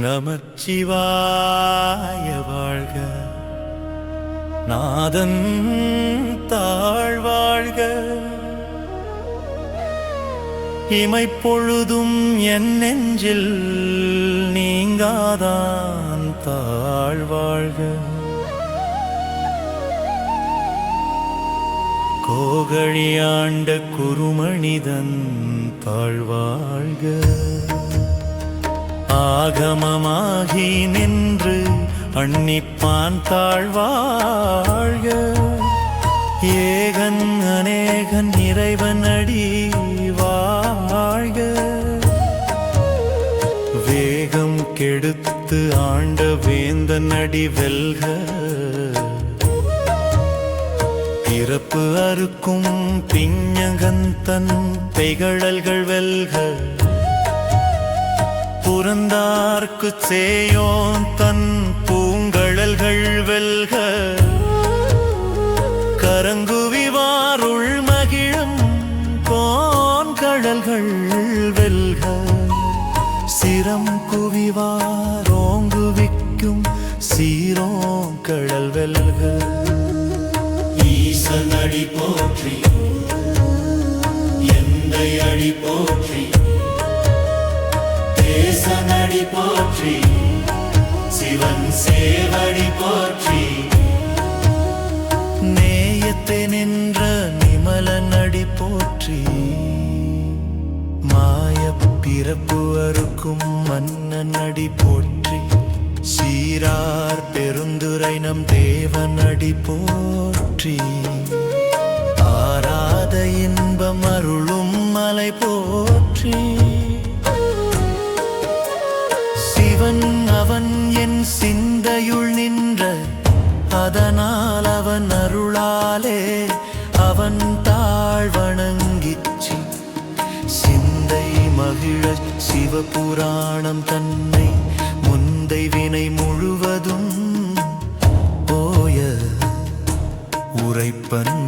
நமச்சிவாய வாழ்க. நாதன் தாழ்வாழ்க. இமைப்பொழுதும் என் நெஞ்சில் நீங்காதான் தாழ்வாழ்க. கோகழியாண்ட குருமணிதன் தாழ்வாழ்க. ஆகமமாகி நின்று அன்னிப்பான் தாழ்வாழ்க. ஏகன் அநேகன் இறைவன் அடி வாழ்க. வேகம் கெடுத்து ஆண்ட வேந்தன் அடி வெல்க. பிறப்பு அறுக்கும் பிஞகந்தன் பெய்கழல்கள் வெல்க. புறந்தார்க்கு சேயோன் தன் பூங்கழல்கள் வெல்க. கரங்குவிவாருள் மகிழும் கோன்கழல்கள் வெல்க. சிரம் குவிவாரோங்குவிக்கும் சீரோங்கழல் வெல்க. ஈசனடி போற்றி எந்த அடி போற்றி சேவடி போற்றி. சிவன் சேவடி போற்றி. நேயத்தை நின்ற நிமலனடி போற்றி. மாய பிறப்பு அறுக்கும் மன்னன் அடி போற்றி. சீரார் பெருந்துரை நம் தேவன் அடி போற்றி. ஆராத இன்பம் அருளும் மலை போற்றி. அவன் என் சிந்தையுள் நின்ற அதனால் அவன் அருளாலே அவன் தாழ்வணங்கிச்சி சிந்தை மகிழ சிவபுராணம் தன்னை முந்தை வினை முழுவதும் போய உரைப்பன்.